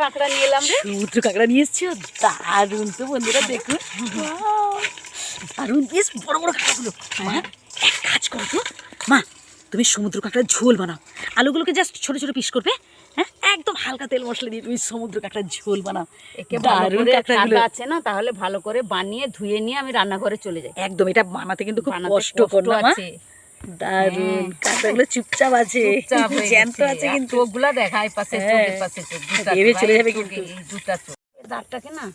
কাঁকড়া নিয়ে এলাম রে। সমুদ্র কাঁকড়া নিয়ে এসছো? দারুণ। তো বন্ধুরা দেখুন! দারুণ। বেশ বড় বড় কাঁকড়াগুলো। এক কাজ করো তো। মা তুমি সমুদ্র কাঁকড়ার ঝোল বানাও। আলুগুলোকে জাস্ট ছোট ছোট পিস করবে হ্যাঁ? একদম হালকা তেল মশলা দিয়ে তুমি সমুদ্র কাঁকড়ার ঝোল বানাও। দারুণ কাঁকড়াগুলো। কাঁকড়া আছে না তাহলে ভালো করে বানিয়ে ধুয়ে নিয়ে আমি রান্নাঘরে চলে যাই। একদম এটা বানাতে কিন্তু খুব কষ্ট করো আছে। দারুণ। হ্যাঁ। চুপচাপ আছে। জ্যান্ত আছে কিন্তু। চোখগুলা দেখা এই পাশে হ্যাঁ। চোখের পাশে চোখ চোখ, চলে যাবে কিন্তু। দুটা চোখ। দাঁতটাকে না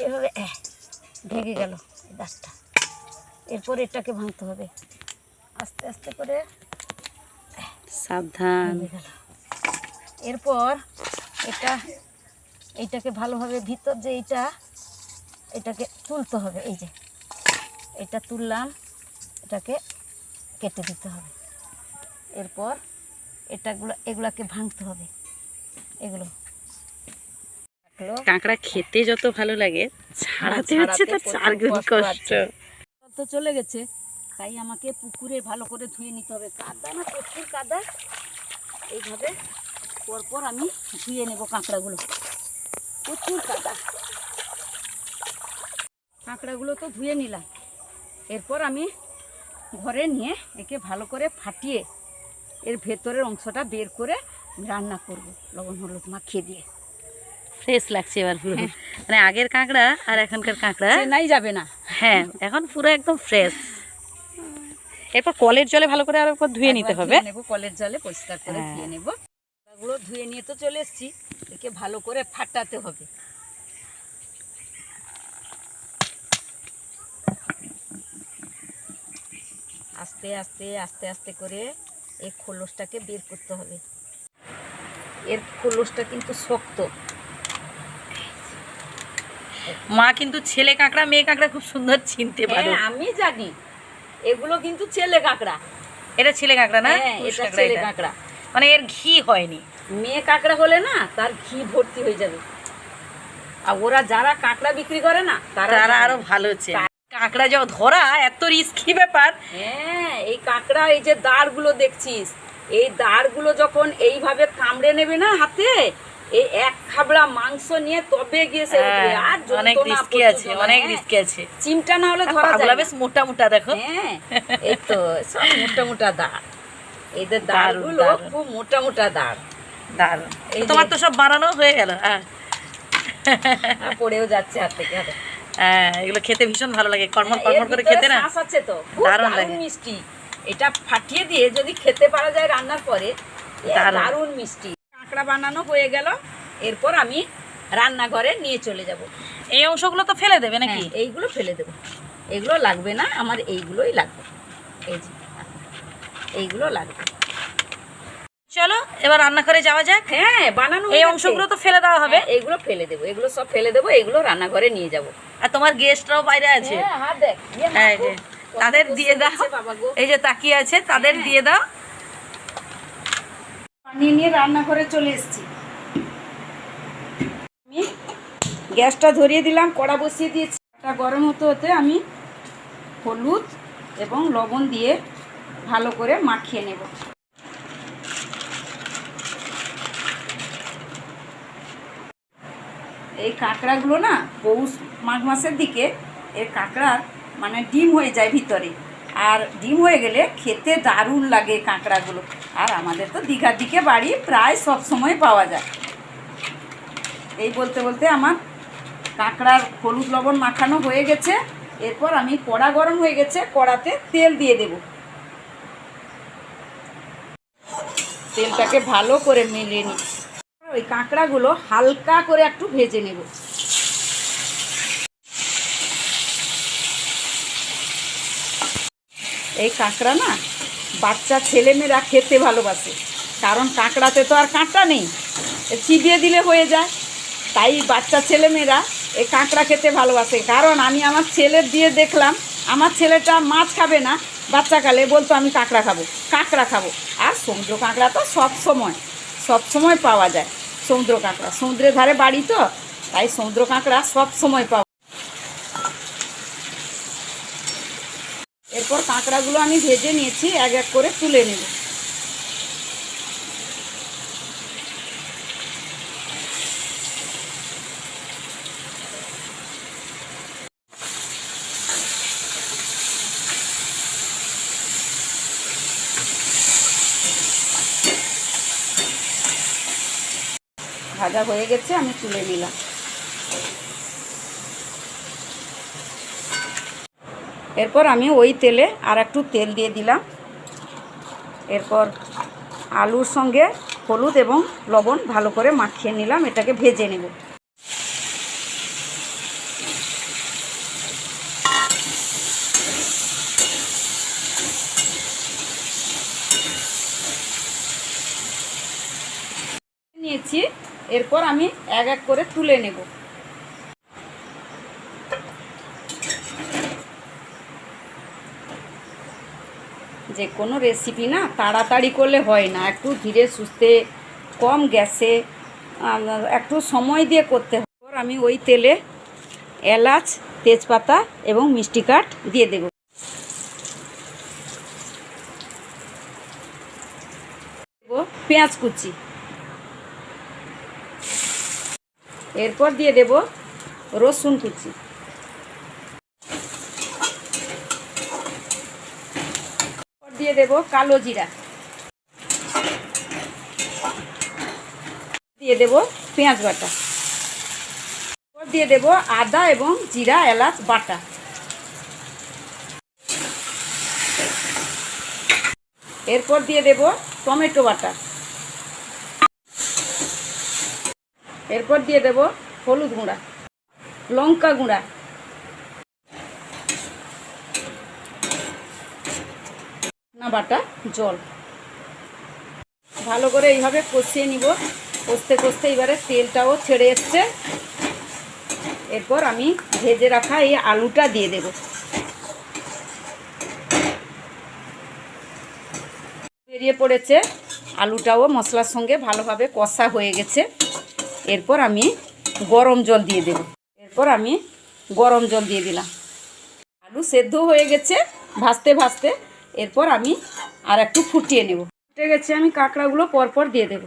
এভাবে ঢেকে গেল দাঁতটা। এরপর এটাকে ভাঙতে হবে। আস্তে আস্তে করে সাবধান। এরপর এটা এইটাকে ভালোভাবে ভিতর যে এইটা এটাকে তুলতে হবে। এই যে এটা তুললাম এটাকে কেটে দিতে হবে। এরপর এটাগুলো এগুলাকে ভাঙতে হবে। এগুলো। কাঁকড়া খেতে যত ভালো লাগে ছাড়াতে হচ্ছে তার চার গুণ কষ্ট কষ্ট। তো চলে গেছে তাই আমাকে পুকুরে ভালো করে ধুয়ে নিতে হবে। কাদা না প্রচুর কাদা। এইভাবে পরপর আমি ধুয়ে নেব কাঁকড়াগুলো। প্রচুর কাদা। কাঁকড়াগুলো তো ধুয়ে নিলাম। এরপর আমি ঘরে নিয়ে একে ভালো করে ফাটিয়ে এর ভেতরের অংশটা বের করে রান্না করব। লবণ হলুদ মাখিয়ে দিয়ে। ফ্রেশ লাগছে এবার। পুরো হ্যাঁ। মানে আগের কাঁকড়া আর এখনকার কাঁকড়া নাই যাবে না। হ্যাঁ এখন পুরো একদম ফ্রেশ। এরপর কলের জলে ভালো করে আর একবার ধুয়ে নিতে হবে। কলের জলে পরিষ্কার করে হ্যাঁ। ধুয়ে নেব। ধুয়ে নিয়ে তো চলে এসেছি। একে ভালো করে ফাটাতে হবে। আস্তে আস্তে আস্তে আস্তে করে এই খোলসটাকে বের করতে হবে। এর খোলসটা কিন্তু শক্ত। মা কিন্তু ছেলে কাঁকড়া মেয়ে কাঁকড়া খুব সুন্দর চিনতে পারে। হ্যাঁ আমি জানি। এগুলো কিন্তু ছেলে কাঁকড়া। এটা ছেলে কাঁকড়া না? হ্যাঁ এটা ছেলে কাঁকড়া। মানে এর ঘি হয়নি। মেয়ে কাঁকড়া হলে না তার ঘি ভর্তি হয়ে যাবে। আর ওরা যারা কাঁকড়া বিক্রি করে না তারা আরও ভালো কাঁকড়া যাও ধরা এত রিস্কি ব্যাপার। হ্যাঁ এই কাঁকড়া এই যে দাঁড়গুলো দেখছিস এই দাঁড়গুলো যখন এইভাবে কামড়ে নেবে না হাতে এই এক খাবড়া মাংস নিয়ে তবে গিয়ে সে আর হ্যাঁ, অনেক রিস্কি আছে অনেক হ্যাঁ, রিস্কি আছে। চিমটা না হলে ধরা যায় বেশ মোটা মোটা দেখো। হ্যাঁ এই তো সব মোটা মোটা দাঁড়। এদের দাঁড়গুলো। খুব মোটা মোটা দাঁড়। এই তোমার তো সব বানানো হয়ে গেল হ্যাঁ। পড়েও যাচ্ছে হাত থেকে হাতে। হ্যাঁ, এগুলো খেতে ভীষণ ভালো লাগে। কর্মর এর কর্মর করে খেতে না? আছে তো। দারুণ লাগে। মিষ্টি। এটা ফাটিয়ে দিয়ে যদি খেতে পারা যায় রান্নার পরে। দারুণ মিষ্টি। কাঁকড়া বানানো হয়ে গেল। এরপর আমি রান্নাঘরে নিয়ে চলে যাব। এই অংশগুলো তো ফেলে দেবে নাকি? হ্যাঁ, এইগুলো ফেলে দেবো। এগুলো লাগবে না আমার এইগুলোই লাগবে। এই যে এইগুলো লাগবে। চলো এবার রান্নাঘরে যাওয়া যাক। হ্যাঁ বানানো এই অংশগুলো তো ফেলে দেওয়া হবে। হ্যাঁ, এইগুলো ফেলে দেবো এগুলো সব ফেলে দেবো এগুলো রান্নাঘরে নিয়ে যাব। আর তোমার গেস্টরাও বাইরে আছে। হ্যাঁ ইয়ে তাদের দিয়ে দাও। এই যে তাকিয়ে আছে তাদের হ্যাঁ। দিয়ে দাও। বানিয়ে নিয়ে রান্নাঘরে চলে এসেছি। আমি গ্যাসটা ধরিয়ে দিলাম কড়া বসিয়ে দিয়েছি। এটা গরম হতে হতে আমি হলুদ এবং লবণ দিয়ে ভালো করে মাখিয়ে নেব। এই কাঁকড়াগুলো না পৌষ মাঘ মাসের দিকে এর কাঁকড়ার মানে ডিম হয়ে যায় ভিতরে। আর ডিম হয়ে গেলে খেতে দারুণ লাগে কাঁকড়াগুলো। আর আমাদের তো দীঘার দিকে বাড়ি প্রায় সব সময় পাওয়া যায়। এই বলতে বলতে আমার কাঁকড়ার হলুদ লবণ মাখানো হয়ে গেছে। এরপর আমি কড়া গরম হয়ে গেছে, কড়াতে তেল দিয়ে দেব। তেলটাকে ভালো করে মিলিয়ে নিই ওই কাঁকড়াগুলো হালকা করে একটু ভেজে নেব। এই কাঁকড়া না বাচ্চা ছেলেমেয়েরা খেতে ভালোবাসে, কারণ কাঁকড়াতে তো আর কাঁটা নেই চিবিয়ে দিলে হয়ে যায়। তাই বাচ্চা ছেলেমেয়েরা এই কাঁকড়া খেতে ভালোবাসে, কারণ আমি আমার ছেলের দিয়ে দেখলাম, আমার ছেলেটা মাছ খাবে না বাচ্চাকালে বলতো আমি কাঁকড়া খাব কাঁকড়া খাব। আর সমুদ্র কাঁকড়া তো সব সময় সব সময় পাওয়া যায়। সমুদ্র কাঁকড়া। সমুদ্রের ধারে বাড়ি তো, তাই সমুদ্র কাঁকড়া সব সময় পাব। এরপর কাঁকড়াগুলো আমি ভেজে নিয়েছি, এক এক করে তুলে নেব। ভাজা হয়ে গেছে, আমি তুলে নিলাম। এরপর আমি ওই তেলে আর একটু তেল দিয়ে দিলাম। এরপর আলুর সঙ্গে হলুদ এবং লবণ ভালো করে মাখিয়ে নিলাম, এটাকে ভেজে নেব। নিয়েছি এরপর আমি এক এক করে তুলে নেব। যে কোনো রেসিপি না তাড়াতাড়ি করলে হয় না, একটু ধীরে সুস্থে, কম গ্যাসে একটু সময় দিয়ে করতে হয় আমি ওই তেলে এলাচ, তেজপাতা এবং মিষ্টি কাঠ দিয়ে দেব। দেব পেঁয়াজ কুচি। এরপর দিয়ে দেব রসুন কুচি। দিয়ে দেব কালো জিরা। দিয়ে দেব পেঁয়াজ বাটা। এরপর দিয়ে দেব আদা এবং জিরা এলাচ বাটা। এরপর দিয়ে দেব টমেটো বাটা। এরপর দিয়ে দেব হলুদ গুঁড়া, লঙ্কা গুঁড়া। না বাটা জল। ভালো করে এইভাবে কষিয়ে নিব। কষতে কষতে এবারে তেলটাও ছেড়ে এসছে। এরপর আমি ভেজে রাখা এই আলুটা দিয়ে দেব। বেরিয়ে পড়েছে। আলুটাও মশলার সঙ্গে ভালোভাবে কষা হয়ে গেছে। এরপর আমি গরম জল দিয়ে দেব। এরপর আমি গরম জল দিয়ে দিলাম। আলু সেদ্ধ হয়ে গেছে ভাজতে ভাজতে। এরপর আমি আর একটু ফুটিয়ে নেব। ফুটে গেছে, আমি কাঁকড়াগুলো পরপর দিয়ে দেব।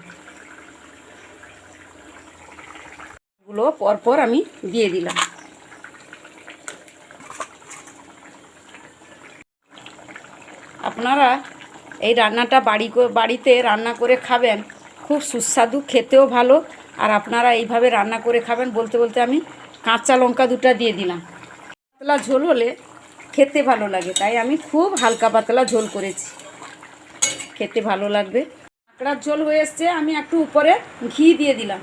গুলো পরপর আমি দিয়ে দিলাম। আপনারা এই রান্নাটা বাড়ি বাড়িতে রান্না করে খাবেন। খুব সুস্বাদু, খেতেও ভালো। আর আপনারা এইভাবে রান্না করে খাবেন বলতে বলতে আমি কাঁচা লঙ্কা দুটা দিয়ে দিলাম। পাতলা ঝোল হলে খেতে ভালো লাগে, তাই আমি খুব হালকা পাতলা ঝোল করেছি। খেতে ভালো লাগবে। কাঁকড়ার ঝোল হয়ে এসছে, আমি একটু উপরে ঘি দিয়ে দিলাম।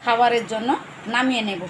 খাবারের জন্য নামিয়ে নেব।